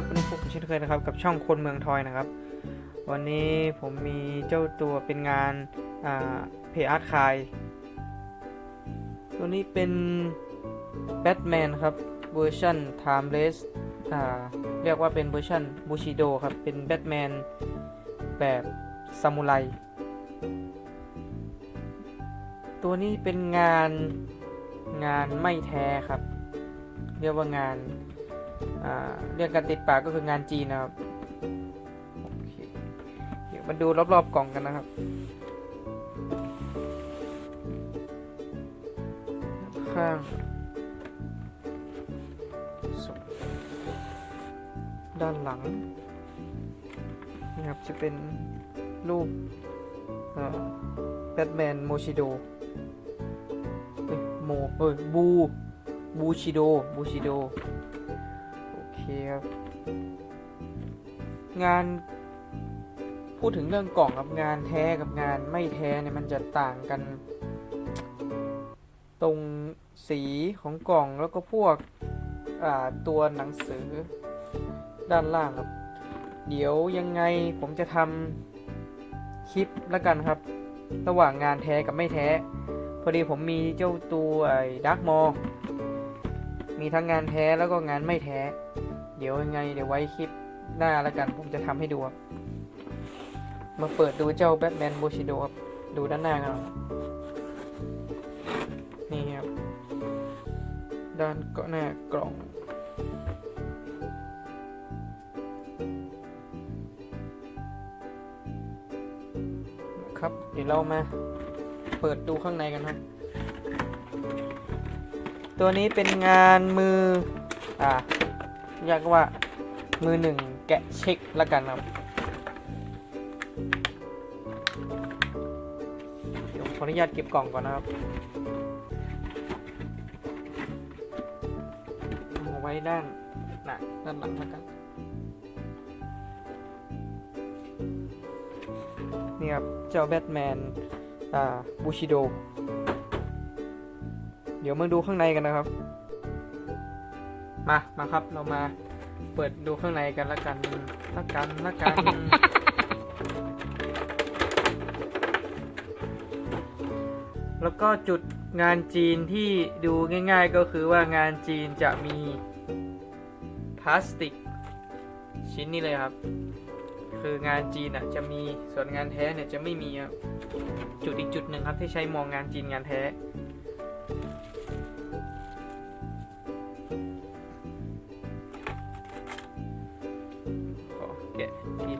ครับวันนี้พบกันเช่นเคยนะครับกับช่องคนเมืองทอยนะครับ วันนี้ผมมีเจ้าตัวเป็นงานเพย์อาร์ตคายตัวนี้เป็นแบทแมนครับเวอร์ชัน Timeless อ่าเรียกว่าเป็นเวอร์ชันบูชิโดครับ เป็นแบทแมนแบบซามูไรตัวนี้เป็นงานงานไม่แท้ครับ เรียกว่างาน เรียกกันติดปากก็คืองานจีนนะครับเดี๋ยวมาดูรอบๆกล่องกันนะครับ ข้างด้านหลังนะครับจะเป็นรูปแบทแมนโมชิโดโมเอ้ยบูบูชิโดบูชิโดโอเคครับ งานพูดถึงเรื่องกล่องกับงานแท้กับงานไม่แท้เนี่ยมันจะต่างกัน ตรงสีของกล่องแล้วก็พวกตัวหนังสือด้านล่างครับ เดี๋ยวยังไงผมจะทำคลิปแล้วกันครับ ระหว่างงานแท้กับไม่แท้ พอดีผมมีเจ้าตัวไอ้ดักมอมีทั้งงานแท้แล้วก็งานไม่แท้ เดี๋ยวยังไงเดี๋ยวไว้คลิปหน้าแล้วกันผมจะทำให้ดูครับมาเปิดดูเจ้าแบทแมนบูชิโดครับดูด้านหน้ากันหน่ยนี่ครับ ด้านก็หน้ากล่อง ครับ เดี๋ยวเรามาเปิดดูข้างในกันครับ ตัวนี้เป็นงานมือ อ่า เรียกว่ามือหนึ่งแกะเช็คละกันครับเดี๋ยวขออนุญาตเก็บกล่องก่อนนะครับเอาไว้ด้านหน้าด้านหลังละกันนี่ครับเจ้าแบทแมนอ่าบูชิโด เดี๋ยวมาดูข้างในกันนะครับ มา มาครับ เรามาเปิดดูข้างในกันละกันละกันละกัน แล้วก็จุดงานจีนที่ดูง่าย ๆ ก็คือว่างานจีนจะมีพลาสติก ชิ้นนี้เลยครับ คืองานจีนอะจะมีส่วนงานแท้เนี่ยจะไม่มีครับจุดอีกจุดหนึ่งครับที่ใช้มองงานจีนงานแท้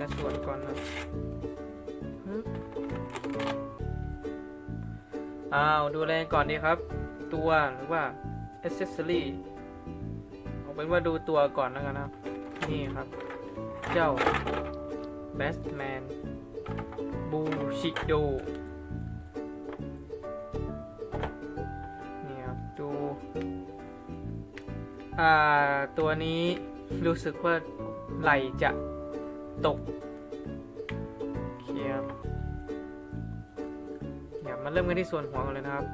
กะทีละส่วนก่อนนะอ้าวดูแลก่อนดีครับ ตัวหรือว่า accessory เอาเป็นว่าดูตัวก่อนแล้วกันนะนี่ครับ เจ้า Batman Bushido นี่ครับดูอ่าตัวนี้รู้สึกว่าไหลจะ ตกเคครับเดี๋ยวมาเริ่มกันที่ส่วนหัวกันเลยนะครับ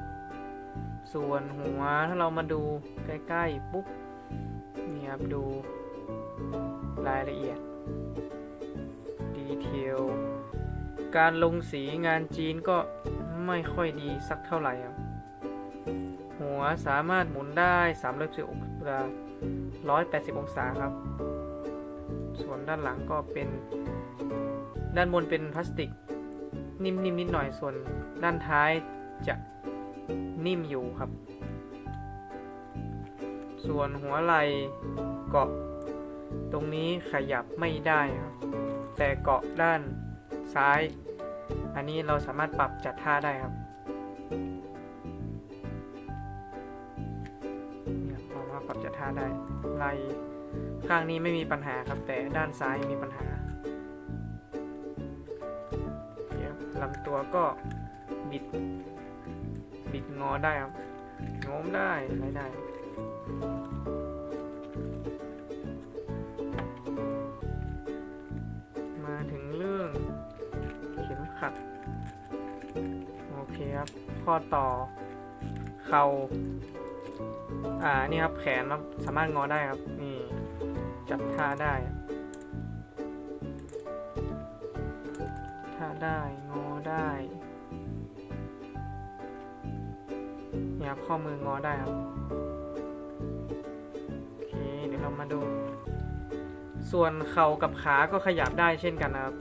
ส่วนหัวถ้าเรามาดูใกล้ๆปุ๊บนี่ครับดูรายละเอียดดีเทลการลงสีงานจีนก็ไม่ค่อยดีสักเท่าไหร่ครับหัวสามารถหมุนได้360องศา180 องศาครับ ส่วนด้านหลังก็เป็น ด้านบนเป็นพลาสติก นิ่มๆนิดหน่อยส่วนด้านท้ายจะนิ่มอยู่ครับ ส่วนหัวไหล่เกาะ ตรงนี้ขยับไม่ได้ครับ แต่เกาะด้านซ้าย อันนี้เราสามารถปรับจัดท่าได้ครับเนี่ยเรามาปรับจัดท่าได้ไหล่ ข้างนี้ไม่มีปัญหาครับแต่ด้านซ้ายมีปัญหาเดี๋ยวลำตัวก็บิด บิดงอได้ครับโน้มได้อะไรได้ มาถึงเรื่องเข็มขัด โอเคครับ ข้อต่อ เข่าอ่า นี่ครับแขนครับสามารถงอได้ครับ นี่ จับท่าได้ท่าได้ งอได้เนี่ยข้อมืองอได้ครับโอเคเดี๋ยวเรามาดู ส่วนเข่ากับขาก็ขยับได้เช่นกันนะครับ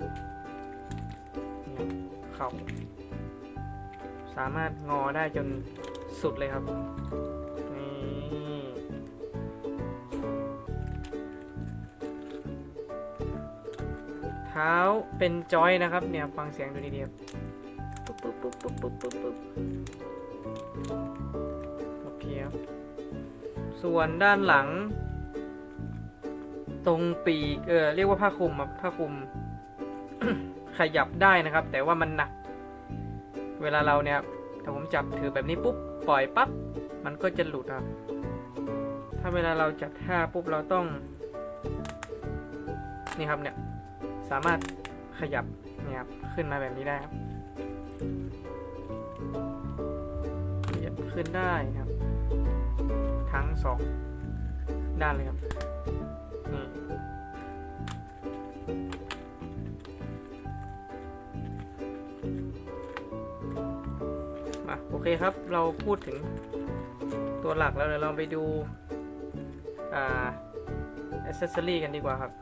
เข่าสามารถงอได้จนสุดเลยครับ ท้าเป็นจอยนะครับเนี่ยฟังเสียงดูดีๆปุ๊บปุ๊บปุ๊บปุ๊บปุ๊บปุ๊บปุ๊บโอเคครับส่วนด้านหลัง ตรงปีกเออเรียกว่าผ้าคลุมครับผ้าคลุม ขยับได้นะครับ แต่ว่ามันหนัก เวลาเราเนี่ยถ้าผมจับถือแบบนี้ปุ๊บปล่อยปั๊บมันก็จะหลุดครับ ถ้าเวลาเราจับท่าปุ๊บเราต้อง นี่ครับเนี่ย สามารถขยับเนี่ยครับขึ้นมาแบบนี้ได้ครับขยับขึ้นได้นะครับ ทั้งสองด้านเลยครับนี่มาโอเคครับเราพูดถึงตัวหลักแล้วเดี๋ยวเราไปดูอ่าอ c เซสซอรี่กันดีกว่าครับ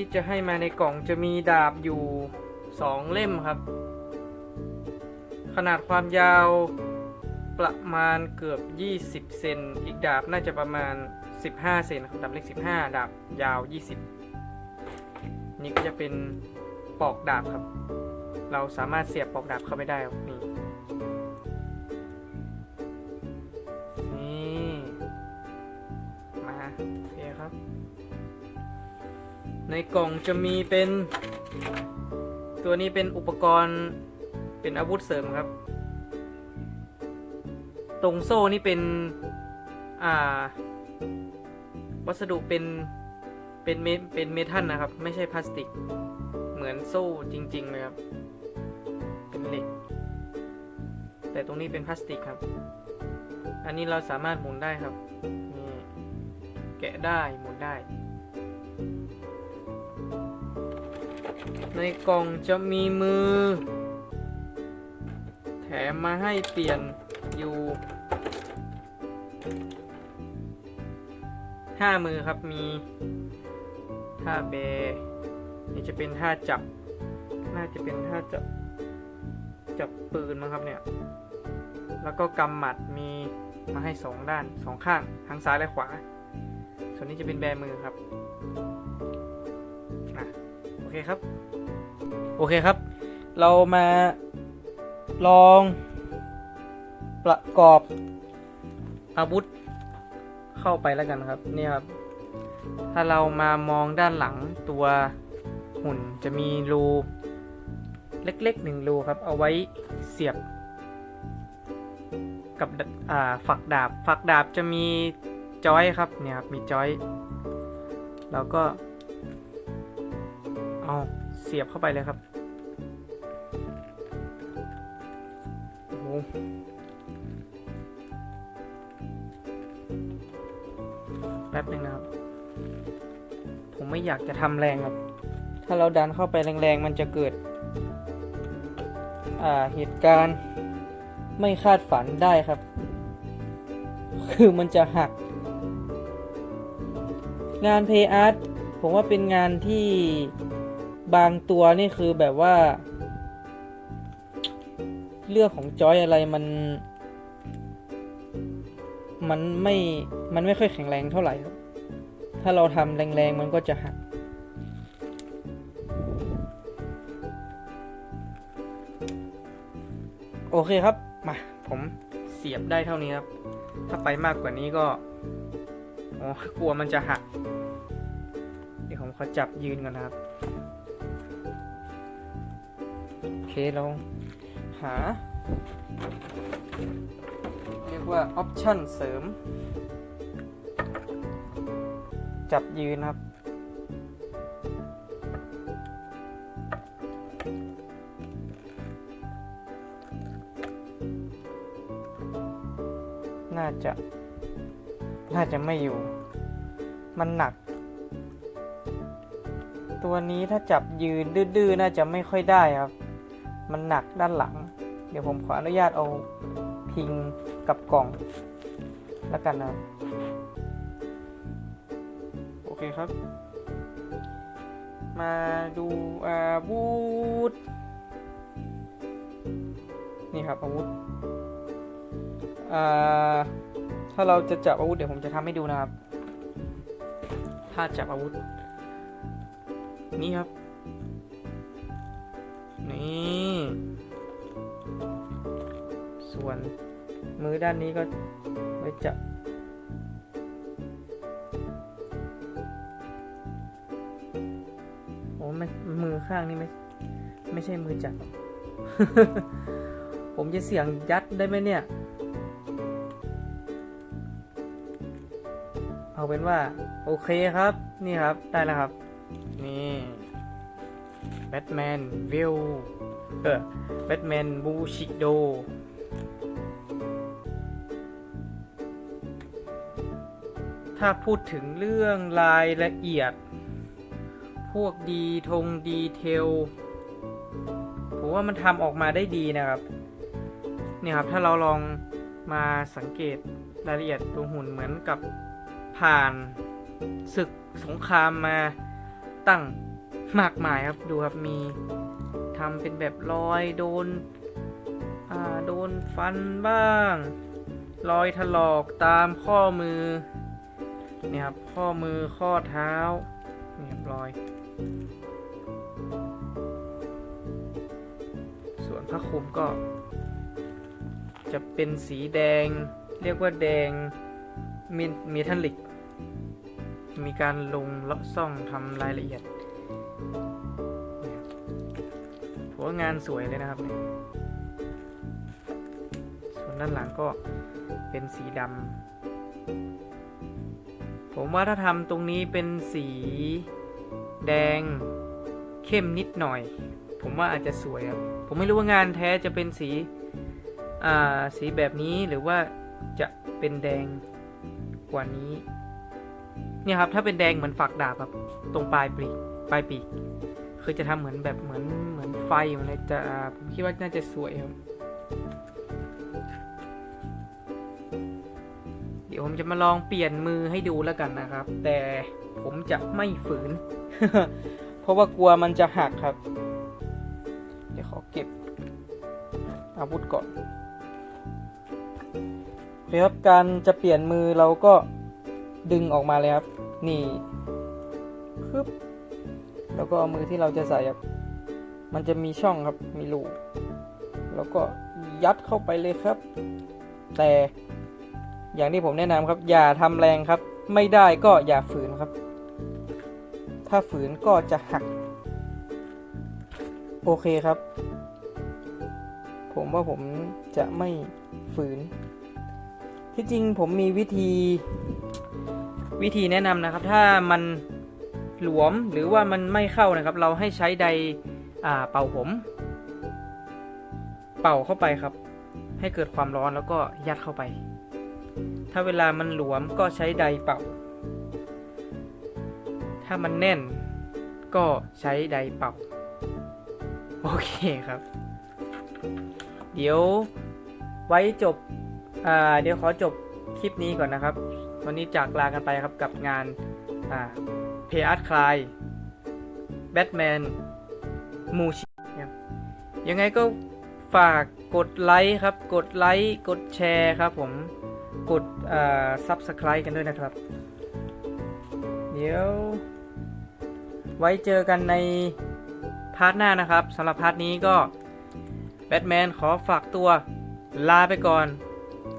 ที่จะให้มาในกล่องจะมีดาบอยู่สองเล่มครับ ขนาดความยาวประมาณเกือบ 20 เซน อีกดาบน่าจะประมาณ 15 เซนครับ ดาบเล็ก 15 ดาบยาว 20 นี่ก็จะเป็นปอกดาบครับ เราสามารถเสียบปอกดาบเข้าไปได้ครับนี่นี่ มาโอเคครับ ในกล่องจะมีเป็น ตัวนี้เป็นอุปกรณ์เป็นอาวุธเสริมครับ ตรงโซ่นี่เป็น อ่า วัสดุเป็นเป็นเมเป็นเมทัลนะครับ ไม่ใช่พลาสติก เหมือนโซ่จริงๆเลยครับ เป็นเหล็ก แต่ตรงนี้เป็นพลาสติกครับ อันนี้เราสามารถหมุนได้ครับ นี่ แกะได้หมุนได้ ในกล่องจะมีมือ แถมมาให้เปลี่ยนอยู่ห้ามือครับมีท่าเบนี่จะเป็นท่าจับ น่าจะเป็นท่าจับ จับปืนมั้งครับเนี่ย แล้วก็กำหมัดมีมาให้สองด้านสองข้างทั้งซ้ายและขวา ส่วนนี้จะเป็นแบมือครับ เคครับ โอเคครับ เรามาลองประกอบอาวุธเข้าไปแล้วกันครับนี่ครับ ถ้าเรามามองด้านหลังตัวหุ่นจะมีรูเล็กๆหนึ่งรูครับ เอาไว้เสียบ กับฝักดาบฝักดาบจะมีจอยครับเนี่ยครับมีจอย แล้วก็ เอาเสียบเข้าไปเลยครับโอ้โหแป๊บหนึ่งนะครับ ผมไม่อยากจะทำแรงครับ ถ้าเราดันเข้าไปแรงๆ มันจะเกิด อ่าเหตุการณ์ไม่คาดฝันได้ครับ คือมันจะหัก งานเพย์อาร์ตผมว่าเป็นงานที่ บางตัวนี่คือแบบว่า เรื่องของจอยอะไรมัน มันไม่ มันไม่ค่อยแข็งแรงเท่าไหร่ ถ้าเราทำแรงๆมันก็จะหักโอเคครับ มา ผมเสียบได้เท่านี้ครับ ถ้าไปมากกว่านี้ก็อ๋อกลัวมันจะหัก เดี๋ยวผมขอจับยืนก่อนนะครับ โอเคลองหา เรียกว่าออปชันเสริม จับยืนครับ น่าจะ น่าจะไม่อยู่ มันหนักตัวนี้ถ้าจับยืนดื้อๆน่าจะไม่ค่อยได้ครับ มันหนักด้านหลัง เดี๋ยวผมขออนุญาตเอาพิงกับกล่องแล้วกันนะโอเคครับ มาดูอาวุธ นี่ครับอาวุธอ่าถ้าเราจะจับอาวุธเดี๋ยวผมจะทำให้ดูนะครับ ถ้าจับอาวุธ นี่ครับ นี่ส่วนมือด้านนี้ก็ไว้จับโอ้ไม่มือข้างนี้ไม่ไม่ใช่มือจับ ผมจะเสียงยัดได้ไหมเนี่ย เอาเป็นว่า โอเคครับ นี่ครับได้แล้วครับ นี่ แบทแมนวิลเออแบทแมนบูชิโดถ้าพูดถึงเรื่องรายละเอียด พวกดีทงดีเทล ผมว่ามันทำออกมาได้ดีนะครับ เนี่ยครับ ถ้าเราลองมาสังเกตรายละเอียดตัวหุ่นเหมือนกับผ่านศึกสงครามมาตั้ง มากมายครับดูครับมีทำเป็นแบบรอยโดนอ่าโดนฟันบ้าง รอยถลอกตามข้อมือเนี่ยครับข้อมือข้อเท้าเนี่ยรอย ส่วนผ้าคลุมก็ จะเป็นสีแดง เรียกว่าแดงมิเมทัลลิก มีการลงเลาะซ่องทำรายละเอียด ว่างานสวยเลยนะครับเนี่ยส่วนด้านหลังก็เป็นสีดำผมว่าถ้าทำตรงนี้เป็นสีแดงเข้มนิดหน่อย ผมว่าอาจจะสวยครับผมไม่รู้ว่างานแท้จะเป็นสีอ่าสีแบบนี้หรือว่าจะเป็นแดงกว่านี้เนี่ยครับถ้าเป็นแดงเหมือนฝักดาบครับตรงปลายปีกปลายปีก คือจะทำเหมือนแบบเหมือนเหมือนไฟเหมือนอะไรจะผมคิดว่าน่าจะสวยครับ เดี๋ยวผมจะมาลองเปลี่ยนมือให้ดูแล้วกันนะครับ แต่ผมจะไม่ฝืน เพราะว่ากลัวมันจะหักครับ เดี๋ยวขอเก็บ อาวุธก่อนคครับการจะเปลี่ยนมือเราก็ดึงออกมาเลยครับ นี่ปึ๊บ แล้วก็เอามือที่เราจะใส่ครับ มันจะมีช่องครับ มีรู แล้วก็ยัดเข้าไปเลยครับ แต่อย่างที่ผมแนะนำครับ อย่าทำแรงครับ ไม่ได้ก็อย่าฝืนครับ ถ้าฝืนก็จะหัก โอเคครับ ผมว่าผมจะไม่ฝืน ที่จริงผมมีวิธีวิธีแนะนำนะครับ ถ้ามัน หลวมหรือว่ามันไม่เข้านะครับ เราให้ใช้ไดอ่าเป่าผม เป่าเข้าไปครับ ให้เกิดความร้อนแล้วก็ยัดเข้าไป ถ้าเวลามันหลวมก็ใช้ไดเป่า ถ้ามันแน่นก็ใช้ไดเป่า โอเคครับ เดี๋ยวไว้จบเดี๋ยวขอจบคลิปนี้ก่อนนะครับ วันนี้จากลากันไปครับกับงานอ่า เพย์อาร์ตคลายแบทแมนมูชิครับยังไงก็ฝากกดไลค์ครับ กดไลค์ กดแชร์ครับผม กดซับสไครต์กันด้วยนะครับ เดี๋ยว ไว้เจอกันในพาร์ทหน้านะครับสำหรับพาร์ทนี้ก็แบทแมนขอฝากตัวลาไปก่อน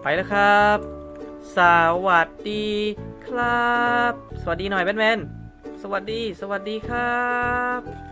ไปแล้วครับ สวัสดีครับ สวัสดีหน่อยแบทแมน สวัสดี สวัสดีครับ